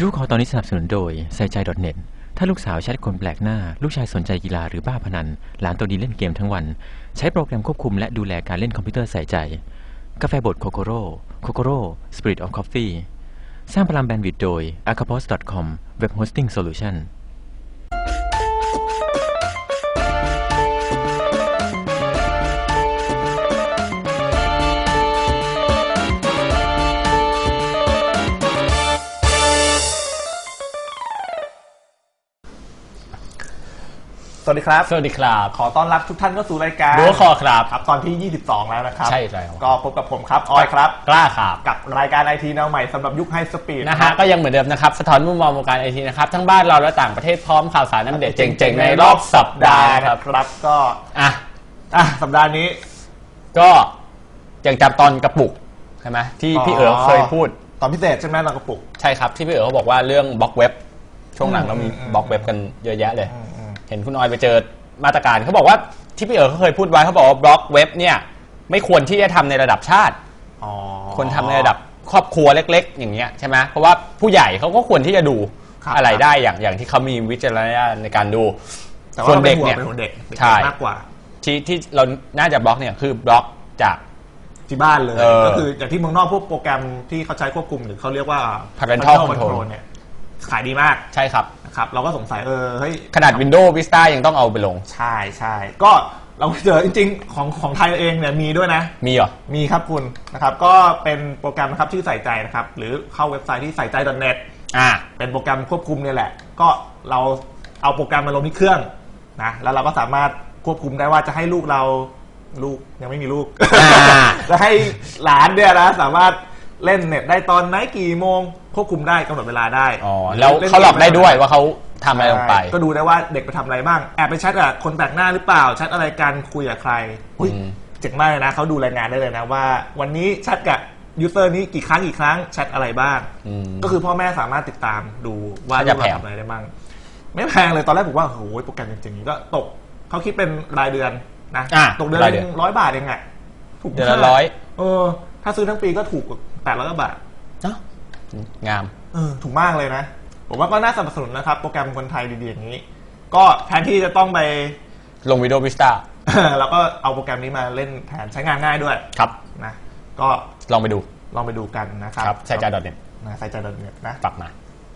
ดูขอตอนนี้สนับสนุนโดยใส่ใจ .net ถ้าลูกสาวแชทคนแปลกหน้า ลูกชายสนใจกีฬาหรือบ้าพนัน หลานตัวดีเล่นเกมทั้งวัน ใช้โปรแกรมควบคุมและดูแลการเล่นคอมพิวเตอร์ใส่ใจ กาแฟบดโคโคโร่โคโคโร่สปริตออฟคอฟฟี่สร้างพลังแบนด์วิดต์โดย acapos.com Web Hosting Solution วัสดีครับ สวัสดีครับ ขอต้อนรับทุกท่านเข้าสู่รายการดูคอครับครับ ตอนที่ 22 แล้วนะครับ ใช่แล้ว ก็พบกับผมครับ ออยครับ กล้าครับ กับรายการไอทีแนวใหม่สำหรับยุคไฮสปีดนะฮะ ก็ยังเหมือนเดิมนะครับ สะท้อนมุมมองวงการไอทีนะครับ ทั้งบ้านเราและต่างประเทศพร้อมข่าวสารน้ำเด็ดเจ๋งๆ ในรอบสัปดาห์นะครับครับก็อะอะสัปดาห์นี้ ก็ยังจำตอนกระปุกใช่ไหมที่พี่เอ๋อเคยพูด ตอนพิเศษใช่ไหมเรากระปุก ใช่ครับที่พี่เอ๋อเขาบอกว่าเรื่องบล็อกเว็บช่วงหลังเรามีอืมบล็อกเว็บกันเยอะแยะเลยอืมอืม เห็นคุณออยไปเจอมาตรการเขาบอกว่าที่พี่เอ๋อเขาเคยพูดไว้เขาบอกว่าบล็อกเว็บเนี่ยไม่ควรที่จะทำในระดับชาติ อ๋อ ควรทำในระดับครอบครัวเล็ก ๆ อย่างเงี้ยใช่ไหมเพราะว่าผู้ใหญ่เขาก็ควรที่จะดูครับ อะไรได้อย่างอย่างที่เขามีวิจารณญาณในการดู แต่ว่าส่วนเด็กเนี่ยเป็นห่วงเป็นห่วงเด็กเด็กใช่ มากกว่า ที่ที่เราน่าจะบล็อกเนี่ยคือบล็อกจาก ที่บ้านเลย เออก็คืออย่างที่เมืองนอกพวกโปรแกรมที่เขาใช้ควบคุมหรือเขาเรียกว่า Parental Parental Control Control เนี่ย ขายดีมากใช่ครับ นะครับเราก็สงสัยเออเฮ้ยขนาด Windows Vista ยังต้องเอาไปลง ใช่ใช่ก็เราเจอจริงๆ ของของไทยเองเนี่ยมีด้วยนะ มีเหรอ มีครับคุณนะครับก็เป็นโปรแกรมนะครับชื่อใส่ใจนะครับ หรือเข้าเว็บไซต์ที่ใส่ใจ .net อ่า เป็นโปรแกรมควบคุมเนี่ยแหละ ก็เราเอาโปรแกรมมาลงที่เครื่องนะแล้วเราก็สามารถควบคุมได้ว่าจะให้ลูกเราลูกยังไม่มีลูกอ่า จะให้หลานเนี่ยนะสามารถ เล่นเน็ตได้ตอนไหนกี่โมงควบคุมได้กำหนดเวลาได้อ๋อแล้วเขาหลอกได้ด้วยว่าเขาทำอะไรลงไปใช่ก็ดูได้ว่าเด็กไปทำอะไรบ้างแอบไปแชทกับคนแปลกหน้าหรือเปล่าแชทอะไรกันคุยกับใครอุ๊ยอืม เจ๋งมากเลยนะเขาดูรายงานได้เลยนะว่า วันนี้แชทกับยูเซอร์นี้กี่ครั้งกี่ครั้งแชทอะไรบ้าง อืม ก็คือพ่อแม่สามารถติดตามดูว่าน่าลูจะกเราแพงทำอะไรได้บ้างไม่แพงเลยตอนแรกผมว่าโอ้โหโปรแกรมจริงๆก็ตกเขาคิดเป็นรายเดือนนะอะตกเดือนรายเดือนร้อยบาทเองอะถูกเดือนละมากร้อย เออ ถ้าซื้อทั้งปีก็ถูก แปดร้อยบาทเนอะงาม เออถูกมากเลยนะ ผมว่าก็น่าสนับสนุนนะครับ โปรแกรมคนไทยดีๆอย่างนี้ ก็แทนที่จะต้องไปลง Windows Vista เราก็เอาโปรแกรมนี้มาเล่นแทนใช้งานง่ายด้วยครับนะก็ลองไปดูลองไปดูกันนะครับครับใส่ใจ .net นะใส่ใจดอทเน็ตนะปักมา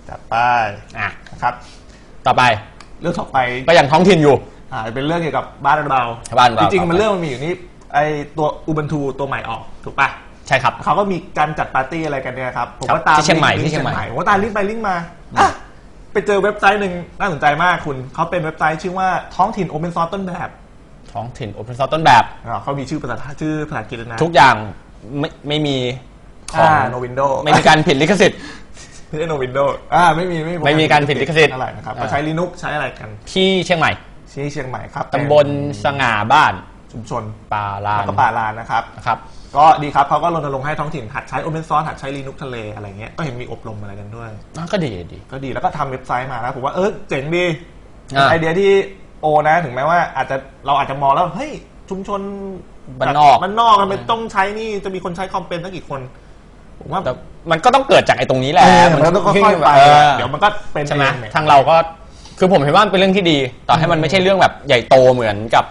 จัดไปอะนะครับ ต่อไปเรื่องต่อไปก็ยังท้องถิ่นอยู่อ่าเป็นเรื่องเกี่ยวกับบ้านเราบ้านเราจริงต่อๆไปมันเรื่องมันมีอยู่นี่ไอตัวอุบันทูตัวใหม่ออกถูกปะ ใช่ครับ เขาก็มีการจัดปาร์ตี้อะไรกันเนี่ยครับผมครับก็ตามที่เชียงใหม่ลิที่เชียงใหม่ ผมก็ตามลิงก์ไปลิงก์มาอะไปเจอเว็บไซต์หนึ่งน่าสนใจมากคุณ เขาเป็นเว็บไซต์ชื่อว่าท้องถิ่นโอเ n นซอ r ต้นแบบ ท้องถิ่น Open Source ต้นแบบอ่าเขามีชื่อภาษาชื่อภาษาอังกฤษด้วยนะทุกอย่างไม่ไม่มีของอ่า no window ไม่มีการผิดลิขสิทธิ์ไม่ใช่ no window อ่าไม่มีไม่ไม่มีการผิดลิขสิทธิ์อะไรนะครับอ่าเขาใช้ Linux ใช้อะไรกัน ที่เชียงใหม่ที่เชียงใหม่ครับตำบลสง่าบ้านชุมชนป่าลาแล้วนก็ป่าลานนะครับนะครับ ก็ดีครับเขาก็รณรงค์ให้ท้องถิ่นหัดใช้ Open Source หัดใช้ Linux ทะเลอะไรเงี้ยก็เห็นมีอบรมอะไรกันด้วย อะก็ดีดี ก็ดีแล้วก็ทำเว็บไซต์มานะผมว่าเออเจ๋งดีอ่า ไอเดียที่โอนะถึงแม้ว่าอาจจะเราอาจจะมองแล้วเฮ้ยชุมชนบ้านนอกบ้านนอกมันไม่ต้องใช้นี่จะมีคนใช้คอมเป็นตั้งกี่คนผมว่า แต่มันก็ต้องเกิดจากไอ้ตรงนี้แหละเออมันก็ต้องค่อยๆไปเออเดี๋ยวมันก็เป็นใช่ไหมเองเนี่ย ทางเราก็คือผมเห็นว่ามันเป็นเรื่องที่ดี ต่อให้มันไม่ใช่เรื่องแบบใหญ่โตเหมือนกับ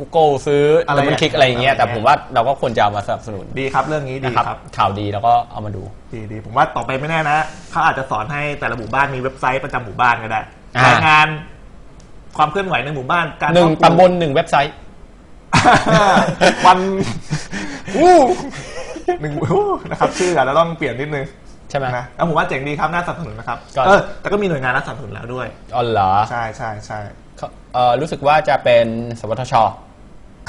Google ซื้ออะไรดับเบิลคลิกอะไรอย่างเงี้ยแต่ผมว่าเราก็ควรจะเอามาสนับสนุนดีครับเรื่องนี้ดีนะครับครับ ข่าวดีแล้วก็เอามาดู ดีดีผมว่าต่อไปไม่แน่นะเขาอาจจะสอนให้แต่ละหมู่บ้านมีเว็บไซต์ประจำหมู่บ้านก็ได้อ่ารรายงานความเคลื่อนไหวในหมู่บ้านการหนึ่งเข้าตำบลหนึ่งเว็บไซต์ วันอู้หนึ่งอู้นะครับ ชื่ออาจจะต้องเปลี่ยนนิดนึงใช่ไหม นะแล้วผมว่าเจ๋งดีครับน่าสนับสนุนนะครับก็ เออแต่ก็มีหน่วยงานรัฐสนับสนุนแล้วด้วย อ๋อเหรอใช่ใช่ใช่ เขาเอ่อรู้สึกว่าจะเป็นสวทช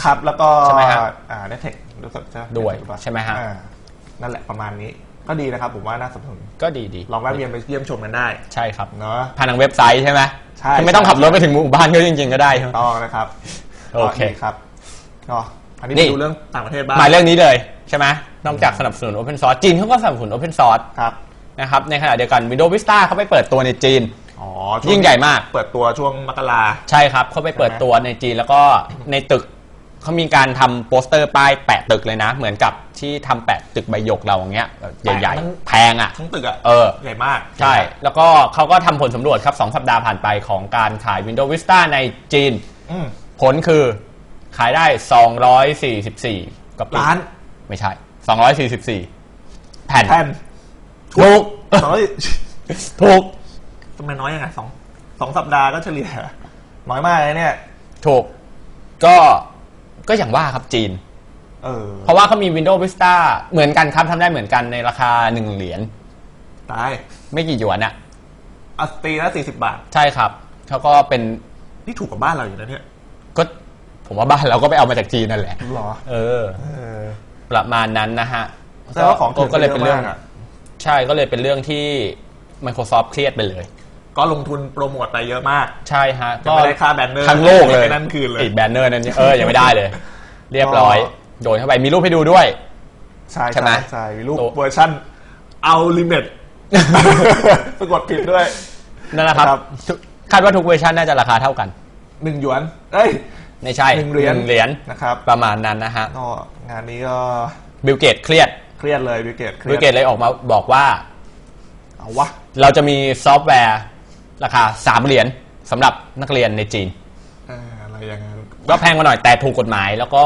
ครับแล้วก็ใช่ไหมฮะ อ่าเนเทครู้สึกจะด้วยถูกปะใช่ไหมฮะ อ่านั่นแหละประมาณนี้ ก็ดีนะครับ ผมว่าน่าสนับสนุนก็ดีดีลองแวะเวียนไปเยี่ยมชมกันได้ใช่ครับเนาะ ผ่านทางเว็บไซต์ใช่ไหมใช่ คือไม่ต้องขับรถไปถึงหมู่บ้านก็จริง ๆ ก็ได้ใช่ไหม ต้องนะครับโอเคก็ดีครับก็อันนี้นี่ ไปดูเรื่องต่างประเทศบ้างมาเรื่องนี้เลยใช่ไหมนอกจากสนับสนุน Open Source จีนเขาก็สนับสนุน Open Source ครับนะครับในขณะเดียวกัน Windows Vista เขาไปเปิดตัวในจีน อ๋อยิ่งใหญ่มาก เปิดตัวช่วงมกรา ใช่ครับเขาไปเปิดตัวในจีนแล้วก็ในตึก เขามีการทำโปสเตอร์ป้ายแปะตึกเลยนะ เหมือนกับที่ทำแปะตึกใบหยกเราอย่างเงี้ยแบบใหญ่แปะทั้ง ๆ แพงอะ ทั้งตึกอะเออ ใหญ่มาก ใช่ แล้วก็เขาก็ทำผลสำรวจครับ 2 สัปดาห์ผ่านไปของการขาย Windows Vista ในจีน อืม ผลคือขายได้ 244กับล้าน ไม่ใช่ 244 แผ่น แผ่นถูก สองร้อยถูก ทำไมน้อยยังไงสองสองสัปดาห์ก็เฉลี่ย น้อยมากเลยเนี่ย ถูก ก็ ก็อย่างว่าครับจีน เออเพราะว่าเขามี Windows Vista เหมือนกันครับทำได้เหมือนกันในราคา1เหรียญตายไม่กี่หยวนอะอัสตีละสี่สิบบาท ใช่ครับเขาก็เป็นนี่ถูกกว่าบ้านเราอยู่นะเนี่ยก็ผมว่าบ้านเราก็ไปเอามาจากจีนนั่นแหละ หรอ เออ เออ ประมาณนั้นนะฮะแต่ว่าของถืก็เลยเป็นเรื่องยะมากะใช่ก็เลยเป็นเรื่องที่ Microsoft เครียดไปเลย ก็ลงทุนโปรโมทไปเยอะมากใช่ฮะยังไม่ได้ค่าแบนเนอร์ทั้งโลกเลยไอ้นั่นคืนเลยไอ้แบนเนอร์นั้นเนี่ยเออยังไม่ได้เลย เรียบร้อย โดนเข้าไปมีรูปให้ดูด้วย ใช่ใช่ไหมใช่ใช่มีรูปโตเวอร์ชันเอาลิมิตสะกดผิดด้วยนั่นแหละครับครับทุกคาดว่าทุกเวอร์ชันน่าจะราคาเท่ากันหนึ่งหยวน เอ้ยไม่ใช่หนึ่งเหรียญเหรียญนะครับ ประมาณนั้นนะฮะก็งานนี้ก็บิลเกตเครียดเครียดเลยบิเกตเครีบิยลดเกตเลยออกมาบอกว่า เอาวะ เราจะมีซอฟต์แวร์ ราคา 3 เหรียญสำหรับนักเรียนในจีนเอออะไรอย่างนั้น ก็แพงมาหน่อยแต่ถูกกฎหมายแล้วก็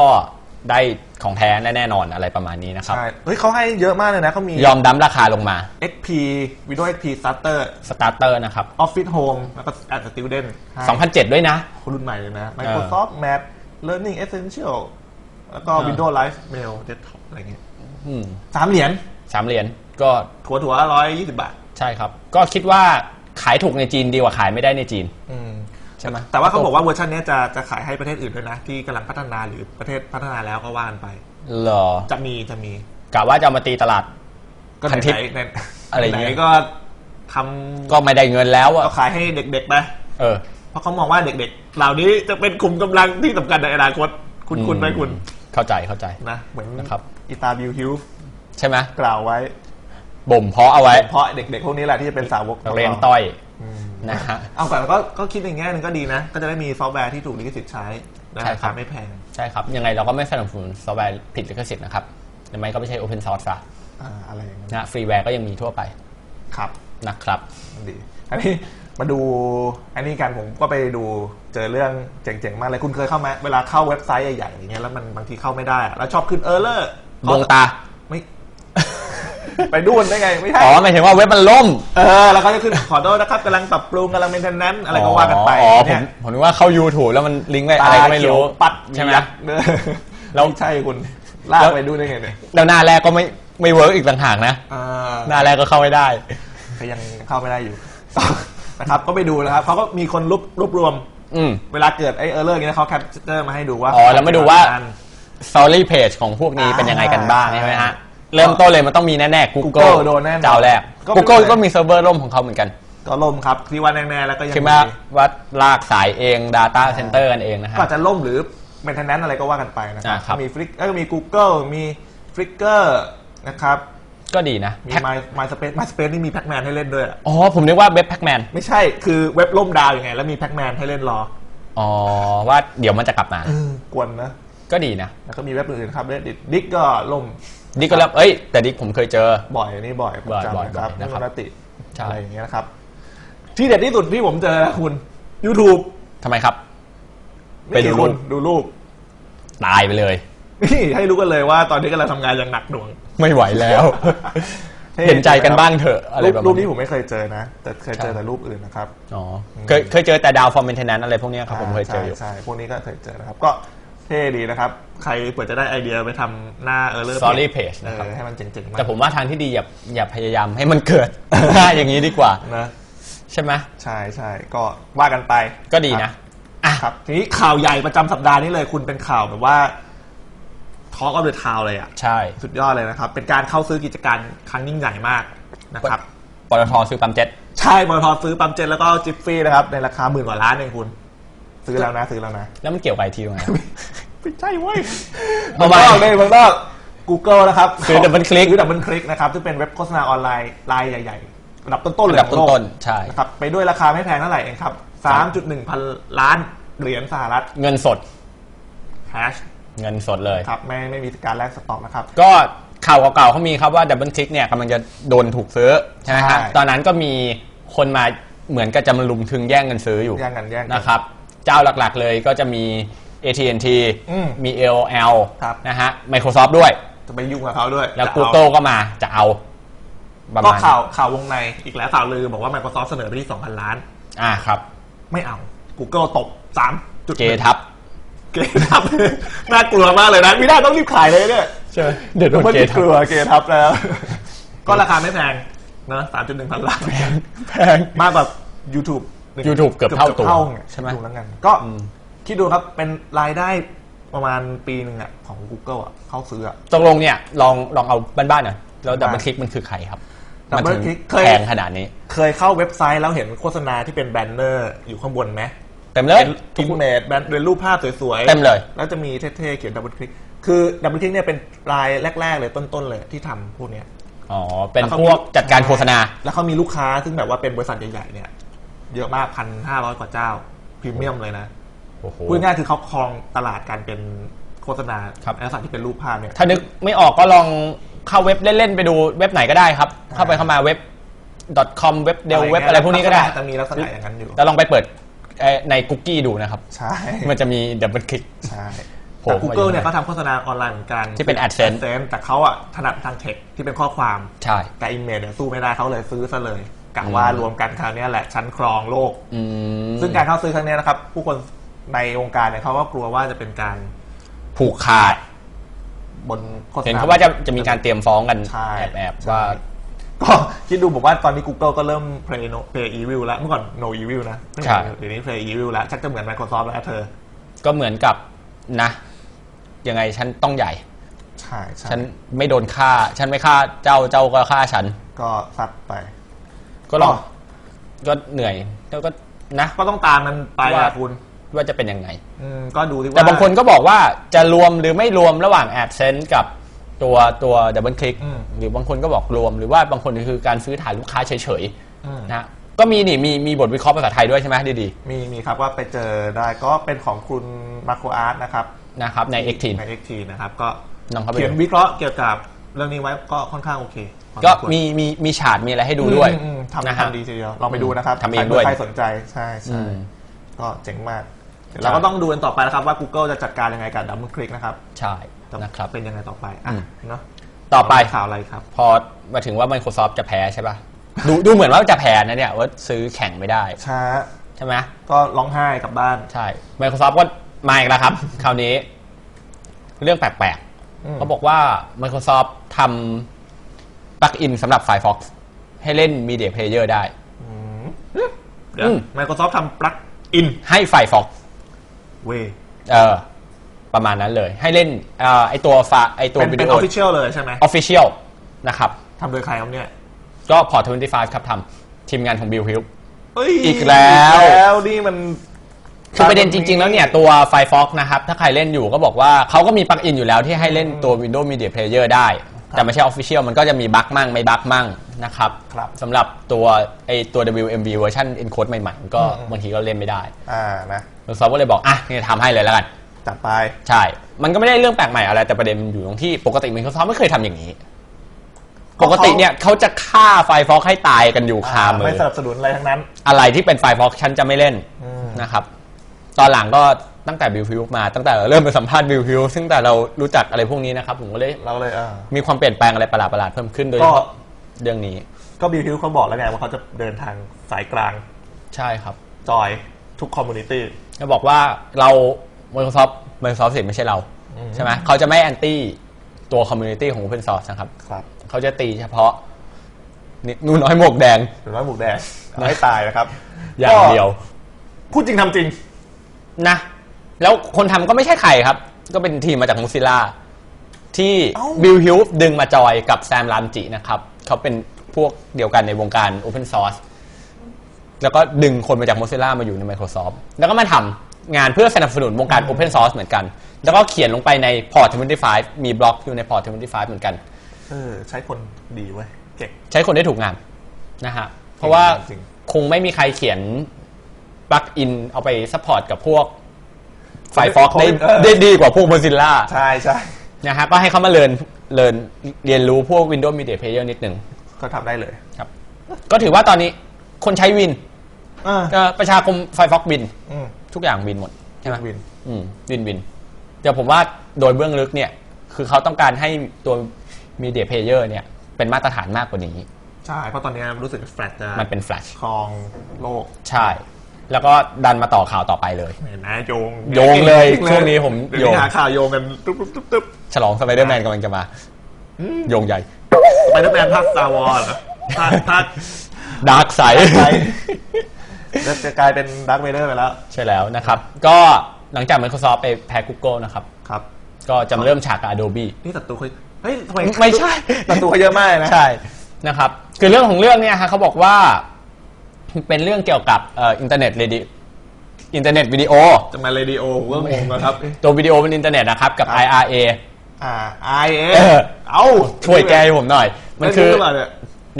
ได้ของแท้แน่นอนอะไรประมาณนี้นะครับ ใช่ เฮ้ยเขาให้เยอะมากเลยนะเขามี ยอมดั้มราคาลงมา XP Windows XP Starter สตาร์เตอร์นะครับ Office Home แล้วก็ Add Student ให้2007 ด้วยนะ คนรุ่นใหม่เลยนะ Microsoft Math Learning Essential แล้วก็ เออ Windows Live Mail Desktop อะไรเงี้ยอืมสามเหรียญสามเหรียญก็ ถัวถัวร้อยยี่สิบบาท ใช่ครับ ก็คิดว่า ขายถูกในจีนดีกว่าขายไม่ได้ในจีน อืมใช่ไหมแต่ว่าเขาบอกว่าเวอร์ชันเนี้ยจะจะขายให้ประเทศอื่นด้วยนะ ที่กำลังพัฒนาหรือประเทศพัฒนาแล้วก็ว่ากันไป เหรอจะมีจะมีกะว่าจะเอามาตีตลาด ก็พันทิปไหนๆไหนอะไรอย่างเงี้ยไหนก็ทำก็ไม่ได้เงินแล้วอะก็ขายให้เด็กๆไปเออ เพราะเขามองว่าเด็กๆ เหล่านี้จะเป็นกลุ่มกำลังที่สำคัญในอนาคต คุณคุณไหมคุณ เข้าใจเข้าใจนะเหมือนนะครับอีตาบิวฮิวใช่ไหมกล่าวไว้ บ่มเพาะเอาไว้ เพราะเด็กๆพวกนี้แหละที่จะเป็นสาวกนักเรียนต้อยนะฮะเอาแต่ก็ก็คิดอย่างแง่หนึงก็ดีนะ ก็จะได้มีซอฟต์แวร์ที่ถูกลิขสิทธิ์ใช้และใช่ราครัคาบไม่แพงใช่ครับ ยังไงเราก็ไม่สนับสนุนซอฟต์แวร์ผิดลิขสิทธิ์นะครับหรือไม่ก็ไม่ใช่ Open Source ซะอ่าอะไรอย่างนั้นนะฟรีแวร์ก็ยังมีทั่วไปครับ นะครับ ดี อันนี้มาดู อันนี้กันผมก็ไปดูเจอเรื่องเจ๋งๆ มากเลย คุณเคยเข้าไหมเวลาเข้าเว็บไซต์ใหญ่ๆอย่างเงี้ยแล้วมันบางทีเข้าไม่ได้อะแล้วชอบขึ้นเออร์เลอร์ดวงตา ไม่ไปดูนได้ไงไม่ใช่อ๋อหมายถึงว่าเว็บมันล่มเออแล้วเขาจะขึ้นขอโทษนะครับกำลังปรับปรุงกำลังเป็นเทนแนนอะไรก็ว่ากันไปอ๋อผเนี่มยผมนึกว่าเข้า YouTube แล้วมันลิงก์ไปอะไรก็ไม่รู้ ตาเขียวปัดใช่ไหม ยักษ์เนอะแล้ว ไม่ใช่คุณลากไปดูได้ไงเนี่ยแล้วหน้าแรกก็ไม่ไม่เวิร์กอีกต่างหากนะ อ่า หน้าแรกก็เข้าไม่ได้ ก็ยังเข้าไม่ได้อยู่ นะครับ ก็ไปดูนะครับเขาก็มีคนรวบรวบรวม อืม เวลาเกิดไอ้เออร์เลอร์นี้ยเขาแคปเจอร์มาให้ดูว่าอ๋อแล้วมาดูว่า Story Page ของพวกนี้เป็นยังไงกันบ้างใช่ไหมฮะ เริ่มต้นเลยมันต้องมีแน่ๆ Google Google โดนแน่นอนเจ้าแรก ก็ไม่ Google เป็นไรก็มีเซิร์ฟเวอร์ล่มของเขาเหมือนกันก็ล่มครับที่ว่าแน่ๆแล้วก็ยังใช่ไหมมีว่าลากสายเอง Data Center กันเองนะฮะ ก็อาจจะล่มหรือเป็นเทนแนนอะไรก็ว่ากันไปนะครัอ่าครับ มีฟลิกเอ้ยมี Google มีฟลิกเกอร์นะครับก็ดีนะมี แพ็ค My My Space My Space นี่มีแพ็กแมนให้เล่นด้วยอะอ๋อ ผมนึกว่าเว็บแพ็กแมนไม่ใช่คือเว็บล่มดาวยังไง แล้วมีแพ็กแมนให้เล่นรออ๋อ ว่าเดี๋ยวมันจะกลับมากวนนะ ก็ดีนะ แล้วก็มีเว็บอื่นๆครับ Reddit ดิกก็ล่ม ดิกก็แล้วเอ้ย แต่ดิกผมเคยเจอ บ่อยนี่บ่อยประบ่อยจำบ่อยนะครับบ่อยนะครับปกติใช่ อะไรอย่างเงี้ยนะครับ ที่เด็ดที่สุดที่ผมเจอนะคุณ YouTube ทำไมครับ ไปดูนี่รูคุณปดูรูป ตายไปเลย นี่ให้รู้กันเลยว่าตอนนี้กำลังทำงานอย่างหนักหน่วงไม่ไหวแล้ว เห็นใจกันบ้างเถอะอะไรรูปประมาณรูปนี้นี้ผมไม่เคยเจอนะ แต่เคยเจอใช่แต่รูปอื่นนะครับ อ๋อเคยเคยเจอแต่ดาวฟอร์มเมนเทนแนนอะไรพวกเนี้ยครับผมเคยเจออยู่ ใช่ใช่พวกนี้ก็เคยเจอนะครับ ก็ เท่ดีนะครับ ใครเปิดจะได้ไอเดียไปทำหน้าเออร์เลอร์ Story page นะครับ ให้มันเจ๋งๆมากแต่ผมว่าทางที่ดีอย่าอย่าพยายามให้มันเกิด อย่างนี้ดีกว่า นะใช่ไหมใช่ใช่ก็ว่ากันไปก็ดีนะ อะ ครับ ทีนี้ข่าวใหญ่ประจำสัปดาห์นี้เลยคุณเป็นข่าวแบบว่าทอ l k อ f เดอะทาวเลยอะ ใช่สุดยอดเลยนะครับ เป็นการเข้าซื้อกิจการครั้งยิ่งใหญ่มากนะครับปตทซื้อปั๊มเจ็ต ใช่บอลทอซื้อปั๊มเจนแล้วก็จิฟฟี่นะครับ ในราคาหมื่นกว่าล้านเองคุณ ซื้อแล้วนะซื้อแล้วนะ แล้วมันเกี่ยวกับไอทีตรงไหน ไม่ใช่เว้ยทำไมเมืองนอกเลยเมืองนอก Google นะครับซื้อ double click ซื้อดับเบิลคลิกนะครับซึ่งเป็นเว็บโฆษณาออนไลน์รายใหญ่ๆระดับต้นๆเลยระดับของโลกต้นๆใช่นะครับไปด้วยราคาไม่แพงเท่าไหร่เองครับ3.1 พันล้านเหรียญสหรัฐ เงินสดแคชเงินสดเลยครับไม่ไม่มีการแลกสต็อกนะครับ ก็ข่าวเก่าๆเขามีครับว่าดับเบิลคลิกเนี่ยกำลังจะโดนถูกซื้อใช่ไหมครับใช่ตอนนั้นก็มีคนมาเหมือนกับจะมาลุมถึงแย่งเงินซื้ออยู่แย่งกันแย่งกันนะครับ เจ้าหลักๆเลยก็จะมี AT&T อืมมี AOL ครับ นะฮะ Microsoft ด้วย จะไปยุ่งกับเขาด้วยแล้ว จะเอา Google ก็มาจะเอาประก็มาณข่าวข่าววงในอีกแล้วข่าวลือบอกว่า Microsoft เสนอไปที่ 2,000 ล้าน อ่าครับ ไม่เอา Google ตก3จุดเกทับเกทับ น่ากลัวมากเลยนะไม่ได้ต้องรีบขายเลยเนี่ยใช่ไหมเดี๋ยวโดนไม่เกได้ทักบลัวเกทับแล้ว ก็ราคาไม่แพงนะ3.1พันล้าน แพงมากกว่า YouTube หนึ่ง YouTube เกือบเท่าตัวนี่ยใช่ไหมดูแล้วกันก็อืมคิดดูครับเป็นรายได้ประมาณปีหนึ่งอะของ Google อะเข้าซื้ออะตกลงเนี่ยลองลองเอาบ้านๆหน่อยแล้วดับเบิลคลิกมันคือใครครับมันถึง Double Click เคยแพงขนาดนี้ เคยเข้าเว็บไซต์แล้วเห็นโฆษณาที่เป็นแบนเนอร์อยู่ข้างบนไหมเต็มเลยเป็นอินเมจแบนเป็นรูปภาพสวยๆเต็มเลย แล้วจะมีเท่ๆเขียนดับเบิลคลิกคือดับเบิลคลิกเนี่ยเป็นรายแรก ๆ เลยต้นๆเลยที่ทำพวกเนี้ยอ๋อเป็นแล้วเขาพวกจัดการโฆษณา แล้วเขามีลูกค้าซึ่งแบบว่าเป็นบริษัทใหญ่ๆเนี่ย เยอะมากพันห้าร้อยกว่าเจ้าพรีเมียมเลยนะโอ้โหพูดง่ายๆคือเขาครองตลาดการเป็นโฆษณาครับในลักษณะที่เป็นรูปภาพเนี่ยถ้านึกไม่ออกก็ลองเข้าเว็บเล่น ๆ ไปดูเว็บไหนก็ได้ครับ เข้าไปเข้ามาเว็บ .com เว็บเดลเว็บอะไรพวกนี้ก็ได้จะมีลักษณะอย่างนั้นอยู่แล้วลองไปเปิดเอ่อในคุกกี้ดูนะครับ ใช่ มันจะมีดับเบิลคลิกใช่โผล่แต่เข้ามา Google อยู่เนี่ยเขาทำโฆษณาออนไลน์เหมือนกัน ที่เป็น AdSense แต่เขาอะถนัดทางเทคที่เป็นข้อความ ใช่ แต่อิมเมจเนี่ยสู้ไม่ได้เขาเลยซื้อซะเลย กะว่ารวมกันคราวเนี้ยแหละชั้นครองโลกอืมซึ่งการเข้าซื้อครั้งเนี้ยนะครับ ผู้คนในวงการเนี่ยเขาก็กลัวว่าจะเป็นการผูกขาด บนโฆษณาเห็นเขาว่าจะจะมีการเตรียมฟ้องกันใช่แอบๆใช่ว่า ก็คิดดูบอกว่าตอนนี้ Google ก็เริ่ม play no play evil แล้วเมื่อก่อน no evil นะใช่เดี๋ยวนี้ play evil แล้วชักจะเหมือน Microsoft แล้วเธอ ก็เหมือนกับนะ ยังไงฉันต้องใหญ่ใช่ใช่ฉันไม่โดนฆ่า ฉันไม่ฆ่าเจ้าเจ้าก็ฆ่าฉัน ก็ซัดไป ก็ลองก็ก็เหนื่อยแล้วก็นะก็ต้องตามมันไปว่าอะคุณว่าจะเป็นยังไง อืมก็ดูที่ว่าแต่บางคนก็บอกว่าจะรวมหรือไม่รวมระหว่าง AdSense กับตัวตัวดับเบิลคลิกอืม หรือบางคนก็บอกรวม หรือว่าบางคนคือการซื้อฐานลูกค้าเฉยอืม ๆนะก็มีนี่มีมีบทวิเคราะห์ภาษาไทยด้วยใช่ไหมดีมีมีครับว่าไปเจอได้ก็เป็นของคุณมาโคอาร์ตนะครับๆนะครับใน x t ใน XT นะครับ ก็ลองเข้าไปเขียนดูวิเคราะห์เกี่ยวกับเรื่องนี้ไว้ก็ค่อนข้างโอเคพอส ก็ควรมีมีมีฉาดมีอะไรให้ดูด้วยอืมอืมนะทำฮะ ทำดีทีเดียวลองไปดูนะครับทำเองด้วย ใครสนใจใช่อืใช่ม ก็เจ๋งมากเดี๋ยวเราก็ต้องดูกันต่อไปนะครับว่า Google จะจัดการยังไงกับดับเบิลคลิกนะครับใช่จะนะครับ เป็นยังไงต่อไปอะอืม เนาะต่อไปข่าวอะไรครับ พอมาถึงว่า Microsoft จะแพ้ใช่ป่ะดูดูเหมือนว่าจะแพ้นะเนี่ยว่าซื้อแข่งไม่ได้ ช้าใช่ไหมก็ร้องไห้กลับบ้าน ใช่ Microsoft ก็มาอีกแล้วครับ คราวนี้ เรื่องแปลกอืม ๆเขาบอกว่า Microsoft ทำ ปลั๊กอินสำหรับ Firefox ให้เล่น Media Player ได้อืมเดี๋ยว อืม Microsoft ทำปลั๊กอินให้ Firefox เวยเออประมาณนั้นเลย ให้เล่นเอ่อไอตัวฟาไอตัวเป็นวิเป็ดีนโอออฟฟิเชียลเลยใช่ไหม Official นะครับ ทำโดยใครครับเนี่ยก็พอร์ต25 ครับทำทีมงานของ Bill Hill เฮ้ยอีกแล้ว อีกแล้วนี่มัน คือประเด็นจริง ๆ แล้วเนี่ยตัว Firefox นะครับ ถ้าใครเล่นอยู่ก็บอกว่าเขาก็มีปลั๊กอินอยู่แล้วที่ให้เล่นตัว Windows Media Player ได้ แต่ไม่ใช่ Official มันก็จะมีบั๊กมั่งไม่บั๊กมั่งนะครับครับสำหรับตัวไอตัว WMV เวอร์ชัน encode ใหม่ๆมันก็อืมบางทีก็เล่นไม่ได้อ่านะ Microsoft ก็เลยบอกอะนี่ทำให้เลยแล้วกันจัดไปใช่ มันก็ไม่ได้เรื่องแปลกใหม่อะไร แต่ประเด็นมันอยู่ตรงที่ปกติ Microsoft ไม่เคยทำอย่างนี้ก็ปเขากติเนี่ยเขาจะฆ่า Firefox ให้ตายกันอยู่คามืไม่อสนับสนุนอะไรทั้งนั้น อะไรที่เป็น Firefox ฉันจะไม่เล่นอืมนะครับ ตอนหลังก็ตั้งแต่บิลฟิวมาตั้งแต่เริ่มไปสัมภาษณ์บิลฟิวซึ่งแต่เรารู้จักอะไรพวกนี้นะครับผมก็เลยเราเลยอ่ามีความเปลี่ยนแปลงอะไรประหลาดๆเพิ่มขึ้นโดยก็เฉพาะเรื่องนี้ ก็บิวฮิวเขาบอกแล้วไงว่าเขาจะเดินทางสายกลางใช่ครับจอยทุกคอมมูนิตี้จะบอกว่าเรา Microsoft Microsoft สิไม่ใช่เราอืมใช่ไหมเขาจะไม่แอนตี้ตัวคอมมูนิตี้ของ Open Source นะครับครับเขาจะตีเฉพาะนิดนูน้อยหมวกแดงหรือว่าหมูแดงเอาให้ตายนะครับอย่างเดียวก็พูดจริงทำจริง นะ แล้วคนทำก็ไม่ใช่ใครครับ ก็เป็นทีมมาจาก Mozilla ที่เอ้า บิลฮิวดึงมาจอยกับแซมลามจินะครับ เขาเป็นพวกเดียวกันในวงการ Open Source แล้วก็ดึงคนมาจาก Mozilla มาอยู่ใน Microsoft แล้วก็มาทำงานเพื่อสนับสนุนวงการ Open Source เหมือนกัน แล้วก็เขียนลงไปใน Port 25 มีบล็อกอยู่ใน Port 25 เหมือนกัน เออ ใช้คนดีเว้ย เก่ง ใช้คนได้ถูกงานนะฮะ เพราะว่าจริง คงไม่มีใครเขียน ปลั๊กอินเอาไปซัพพอร์ตกับพวก Firefox ได้เออได้ดีกว่าพวก Mozilla ใช่ใช่นะฮะก็ให้เขามาเรียนเรียนเรียนรู้พวก Windows Media Player นิดนึงก็ทำได้เลยครับ ก็ถือว่าตอนนี้คนใช้วินอ่าก็ประชาคม Firefox วิน อืมทุกอย่างวินหมดใช่ไหม วิน อืมวินวิน เดี๋ยวผมว่าโดยเบื้องลึกเนี่ย คือเขาต้องการให้ตัว Media Player เนี่ย เป็นมาตรฐานมากกว่านี้ ใช่ เพราะตอนนี้รู้สึกแฟลชจะมันเป็น Flash ครองโลก ใช่ แล้วก็ดันมาต่อข่าวต่อไปเลย เห็นไหมโยงโยงเลยก่ช่วงนี้ผมเดี๋ยวโยง นี้หาข่าวโยงกันตุ๊บตุ๊บตุ๊บตุ๊บฉลองสไปเดอร์แมนกำลังจะมา โยงใหญ่ไปนักแมนภาคสตาร์วอร์เหรอภาคภาคดาร์กไซ Dark Side แล้วจะกลายเป็นดักเวเดอร์ไปแล้ว ใช่แล้วนะครับ ก็หลังจาก Microsoft ไปแพ้ Google นะครับ ครับ ก็จะมาเริ่มฉากกับ Adobe นี่ศัตรูเคยเฮ้ยทำไมไม่ใช่ ศัตรูเขาเยอะมากเลยนะ ใช่นะครับ คือเรื่องของเรื่องเนี่ยฮะเขาบอกว่า เป็นเรื่องเกี่ยวกับเอ่ออินเทอร์เน็ตเรดิอินเทอร์เน็ตวิดีโอจะมาเรดิโอผมก็งงนะครับ ตัววิดีโอเป็นอินเทอร์เน็ตนะครับ กับครับ IRA อ่าไอเอเออเอ้าช่วยแกให้ผมหน่อย มันคือเล่นรู้หรือเปล่าเนี่ย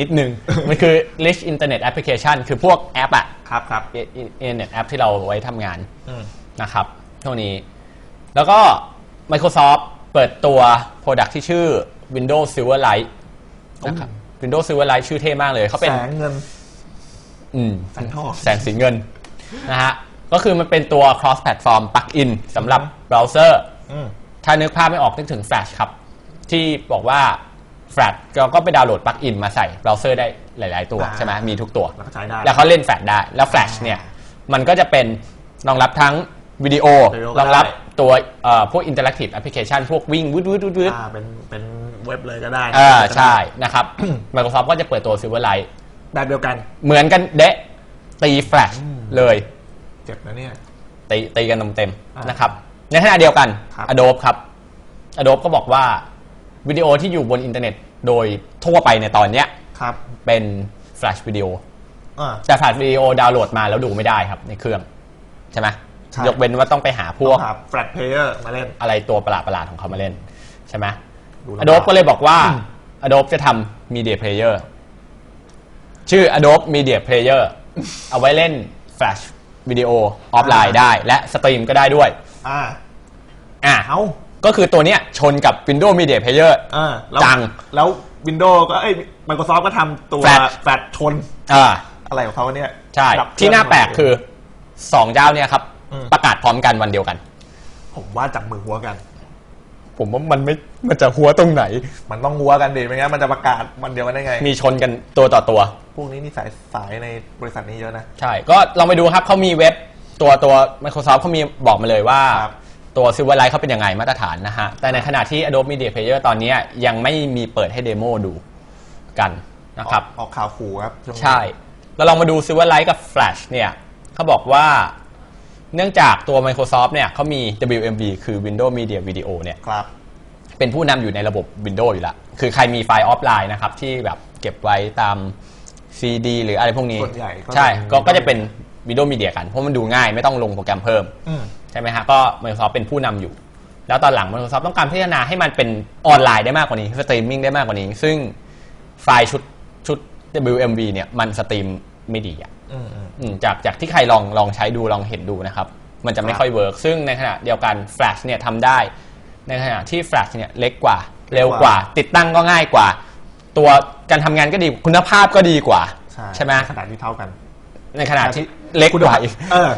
นิดนึง มันคือ Rich Internet Application คือพวกแอปอะครับครับอินเทอร์เน็ตแอปที่เราไว้ทำงานอืมนะครับเท่านี้ แล้วก็ Microsoft เปิดตัว Product ที่ชื่อ Windows Silverlight นะครับ Windows Silverlight ชื่อเท่มากเลยเขาเป็นแสงเงิน อืมแสงทองแสงสีเงินนะฮะก็คือมันเป็นตัว cross platform plugin สำหรับเบราว์เซอร์อืมถ้านึกภาพไม่ออกนึกถึง Flash ครับ ที่บอกว่า Flash เราก็ไปดาวน์โหลดปลั๊กอินมาใส่เบราว์เซอร์ได้หลาย ๆ ตัวอ่าใช่ไหมมีทุกตัว แล้วก็ใช้ได้แล้วเขาเล่นแฟลชได้ แล้ว Flash เนี่ย มันก็จะเป็นรองรับทั้งวิดีโอวิดีโอก็รองรับได้ตัวเอ่อพวก interactive application พวกวิ่งวืดวืดวืดวืดอ่าเป็นเป็นเว็บเลยก็ได้อ่าใช่นะครับ Microsoft ก็จะเปิดตัว Silverlight แบบเดียวกัน เหมือนกันเดะตีแฟลชเลย เจ็บนะเนี่ย ตีตีกันเต็มอ่าๆนะครับ ในขณะเดียวกัน ครับ Adobe ครับ Adobe ก็บอกว่าวิดีโอที่อยู่บนอินเทอร์เน็ตโดยทั่วไปในตอนเนี้ยครับเป็น Flash วิดีโอ อ่า แต่ Flash วิดีโอดาวน์โหลดมาแล้วดูไม่ได้ครับในเครื่อง ใช่ไหมใช่ ยกเว้นว่าต้องไปหาพวกครับแฟลชเพลเยอร์มาเล่น อะไรตัวประหลาดๆของเขามาเล่น ใช่ไหม ดูลำบาก Adobe ก็เลยบอกว่า Adobe จะทำ Media Player ชื่อ Adobe Media Player เอาไว้เล่น Flash วิดีโอออฟไลน์ได้ และสตรีมก็ได้ด้วย อ่า อะ เอ้าก็คือตัวเนี้ยชนกับ Windows Media Player อ่าแล้วจัง แล้ววินโดว์ก็เอ้ย Microsoft ก็ทำตัว Flash แฟลชชนอ่าอะไรของเขาเนี่ยใช่ ดับเครื่ที่องน่าแปลกคือสองเจ้าเนี่ยครับ อืม ประกาศพร้อมกันวันเดียวกัน ผมว่าจับมือหัวกัน ผมว่ามันไม่มันจะหัวตรงไหน มันต้องหัวกันดิไม่งั้นมันจะประกาศวันเดียวกันได้ไง มีชนกันตัวต่อตัว พวกนี้นี่สายสายในบริษัทนี้เยอะนะ ใช่ ก็ลองไปดูครับเขามีเว็บตัวตัว Microsoft เขามีบอกมาเลยว่าครับตัว Silverlight เขาเป็นยังไงมาตรฐานนะฮะ แต่ในขณะที่ Adobe Media Player ตอนเนี้ยยังไม่มีเปิดให้เดโมดูกันนะครับออกออกข่าวขู่ครับวงนี้ใช่เราลองมาดู Silverlight กับ Flash เนี่ยเขาบอกว่า เนื่องจากตัว Microsoft เนี่ยเขามี WMV คือ Windows Media Video เนี่ยครับ เป็นผู้นำอยู่ในระบบ Windows อยู่แล้วคือใครมีไฟล์ออฟไลน์นะครับ ที่แบบเก็บไว้ตาม CD หรืออะไรพวกนี้ส่วนใหญ่ก็ใช่เป็นก็ก็จะเป็น Windows Media กัน เพราะมันดูง่ายไม่ต้องลงโปรแกรมเพิ่ม อืม ใช่ไหมฮะก็ Microsoft เป็นผู้นำอยู่ แล้วตอนหลัง Microsoft ต้องการพัฒนาให้มันเป็นออนไลน์ได้มากกว่านี้สตรีมมิ่งได้มากกว่านี้ ซึ่งไฟล์ชุดชุด WMV เนี่ยมันสตรีม ไม่ดีอะอืมอืมอืมจากจากที่ใครลองลองใช้ดูลองเห็นดูนะครับ มันจะไม่ค่อยเวิร์กซึ่งในขณะเดียวกัน Flash เนี่ยทำได้ ในขณะที่ Flash เนี่ยเล็กกว่า เร็วกว่า ติดตั้งก็ง่ายกว่า ตัวการทำงานก็ดีคุณภาพก็ดีกว่า ใช่ไหมขนาดที่เท่ากัน ในขณะที่เล็กกว่าอีกเออ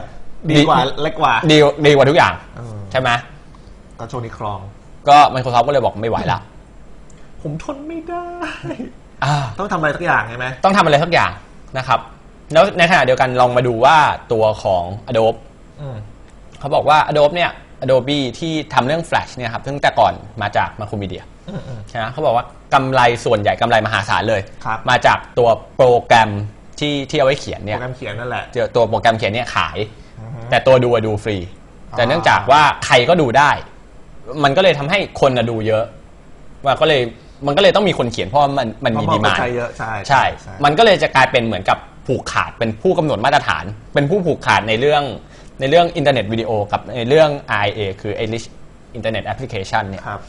ดีกว่าเล็กกว่าดีดีกว่าทุกอย่างเออใช่ไหมก็ช่วงนี้ครอง ก็ Microsoft ก็เลยบอกไม่ไหวละผมทนไม่ได้อ่าต้องทำอะไรสักอย่างใช่ไหมต้องทำอะไรสักอย่างนะครับ แล้วในขณะเดียวกันลองมาดูว่าตัวของ Adobe อืมเขาบอกว่า Adobe เนี่ย Adobe ที่ทำเรื่อง Flash เนี่ยครับซึ่งแต่ก่อนมาจาก Macromedia อืมอืมใช่ไหมเขาบอกว่ากำไรส่วนใหญ่กำไรมหาศาลเลย ครับ มาจากตัวโปรแกรมที่ที่เอาไว้เขียนโปเนี่รยแกรมเขียนนั่นแหละ เจอตัวโปรแกรมเขียนเนี่ยขาย อือฮึ แต่ตัวดูอะดูฟรี แต่เนื่องจากว่าใครก็ดูได้ มันก็เลยทำให้คนอะดูเยอะ ว่าก็เลยมันก็เลยต้องมีคนเขียนเพราะว่ามันมันมีเพดีราะมาคนใช้เยอะใช่ใช่ มันก็เลยจะกลายเป็นเหมือนกับ ผูกขาดเป็นผู้กำหนดมาตรฐาน เป็นผู้ผูกขาดในเรื่องในเรื่องอินเทอร์เน็ตวิดีโอกับในเรื่อง RIA คือ English Internet Application เนี่ยครับ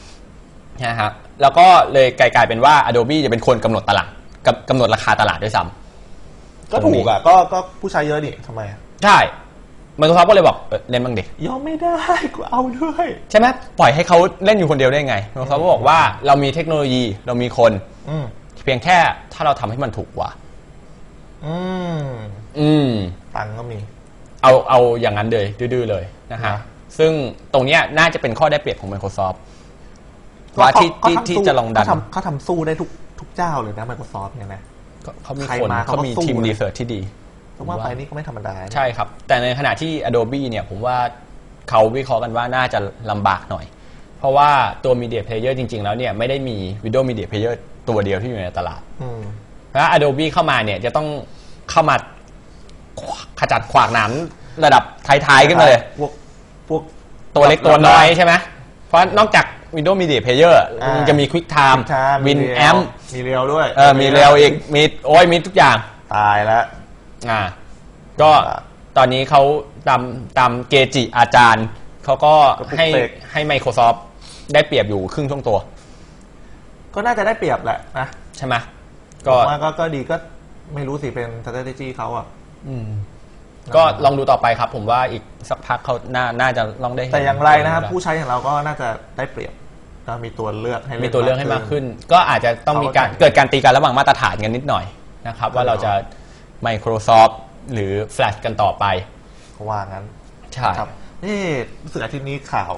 นะฮะแล้วก็เลยกลายกลายเป็นว่า Adobe จะเป็นคนกำหนดตลาดกับกำหนดราคาตลาดด้วยซ้ำก็ถูกอะก็ก็ผู้ใช้เยอะนี่ทำไมอะใช่ม Microsoft ก็เลยบอกเออเล่นบ้างดิยอมไม่ได้กูเอาด้วยใช่ไหมปล่อยให้เขาเล่นอยู่คนเดียวได้ไง Microsoft ก็บอกว่าเรามีเทคโนโลยีเรามีคนอืมเพียงแค่ถ้าเราทำให้มันถูกกว่า อืมอืม ตังค์ก็มี เอาเอาอย่างนั้นเลยดื้อๆเลยนะฮะ นะ ซึ่งตรงเนี้ยน่าจะเป็นข้อได้เปรียบของ Microsoft ว่าที่ก็ที่ทำที่สู้จะลองดันเขาทำเขาทำสู้ได้ทุกทุกเจ้าเลยนะ Microsoft เนี่ยนะก็เขามีใครคนมาเขาเขาก็มีสู้ทีมเลยรีเสิร์ชที่ดีเพราะว่าไปนี่ก็ไม่ธรรมดานะใช่ครับ แต่ในขณะที่ Adobe เนี่ยผมว่าเขาวิเคราะห์กันว่าน่าจะลำบากหน่อย เพราะว่าตัว Media Player จริง ๆ แล้วเนี่ยไม่ได้มี Video Media Player ตัวเดียวที่อยู่ในตลาด อืม แล้ว Adobe เข้ามาเนี่ยจะต้องเข้ามาขจัดขวากหนามระดับท้ายๆขึ้นมาเลย พวกพวก ตัวเล็กตัวน้อยใช่ไหมเพราะนอกจาก Windows Media Player อ่ามันจะมี QuickTime ชา Win มี Amp มีเรียวด้วยเออมีเร็วอีกมีโอ้ยมีทุกอย่าง ตายแล้ว อ่าก็ครับตอนนี้เขาตามตามเกจิอาจารย์ เขาก็ก็ปลุกให้เสก ให้ Microsoft ได้เปรียบอยู่ครึ่งช่วงตัว ก็น่าจะได้เปรียบแหละนะ ใช่ไหม ผก็มว่าก็ก็ดีก็ไม่รู้สิเป็น strategy เขาอะก็ลองดูต่อไปครับ ผมว่าอีกสักพักเขาน่าน่าจะลองได้เห็นแต่อย่างไรนะครับ ผู้ใช้อย่างเราก็น่าจะได้เปรียบก็มีตัวเลือกให้มีนตัวเลือกให้มากขึ้น ก็อาจจะต้องมีการเขาก็เกิดการตีกันระหว่างมาตรฐานกันนิดหน่อยนะครับ ว่าเราจะ Microsoft หรือ Flash กันต่อไป เขาว่างั้นใช่ ครับนี่รู้สึกอาทิตย์นี้ข่าว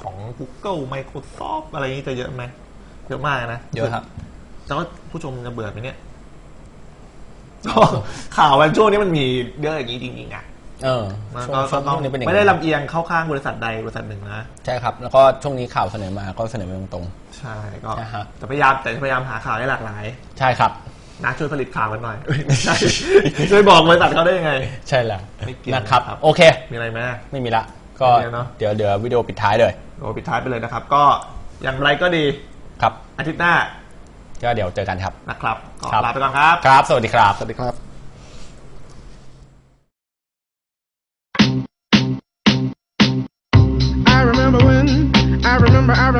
ของ Google Microsoft อะไรนี้จะเยอะไหมเยอะมากนะ เยอะครับ แต่ว่าผู้ชมจะเบื่อไหมเนี่ยข่าววันช่วงนี้มันมีเยอะอย่างนี้จริงๆอะเออมันช่วงก็ช่วงต้องนี้เป็นอย่างไม่ได้นั้นลำเอียงเข้าข้างบริษัทใดบริษัทหนึ่งนะ ใช่ครับ แล้วก็ช่วงนี้ข่าวเสนอมาก็เสนอมาตรงใช่ก็นะฮะแต่พยายามแต่พยายามหาข่าวให้หลากหลายๆใช่ครับนะช่วยผลิตข่าวกันหน่อยไม่ใช่ช่วยบอกบริษัทเขาได้ยังไง ใช่แล้วไม่เกี่ยวนะครับนะครับ โอเค มีอะไรไหมไม่มีละ ก็ไม่มีแล้วเนอะเดี๋ยวเดี๋ยววิดีโอปิดท้ายเลยโอ้ปิดท้ายไปเลยนะครับ ก็อย่างไรก็ดีครับอาทิตย์หน้า ก็เดี๋ยวเจอกันครับนะครับก็ครับลาไปก่อนครับครับ สวัสดีครับ สวัสดีครับ I remember when, I remember, I